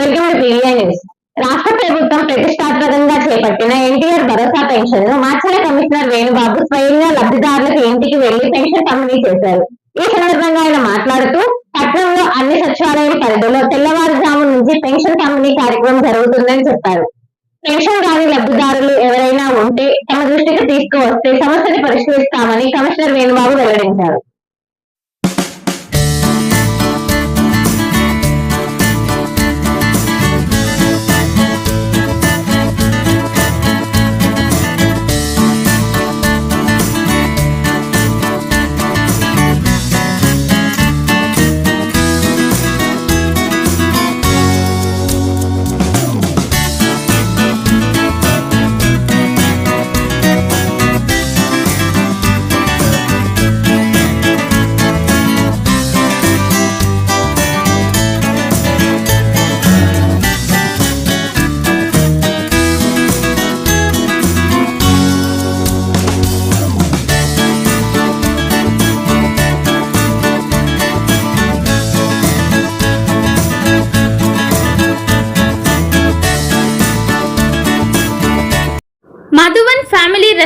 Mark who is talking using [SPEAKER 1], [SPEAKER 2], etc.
[SPEAKER 1] News రాష్ట్ర ప్రభుత్వం ప్రతిష్టాత్మకంగా చేపట్టిన ఎన్టీఆర్ భరోసా పెన్షన్ను మార్చల కమిషనర్ వేణుబాబు స్వయంగా లబ్ధిదారులకు ఇంటికి వెళ్ళి పెన్షన్ పంపిణీ చేశారు. ఈ సందర్భంగా ఆయన మాట్లాడుతూ పట్టణంలో అన్ని సచివాలయాల పరిధిలో తెల్లవారుజాము నుంచి పెన్షన్ పంపిణీ కార్యక్రమం జరుగుతుందని చెప్పారు. పెన్షన్ రాని లబ్ధిదారులు ఎవరైనా ఉంటే తమ దృష్టికి తీసుకువస్తే సమస్యను పరిష్కరిస్తామని కమిషనర్ వేణుబాబు వెల్లడించారు.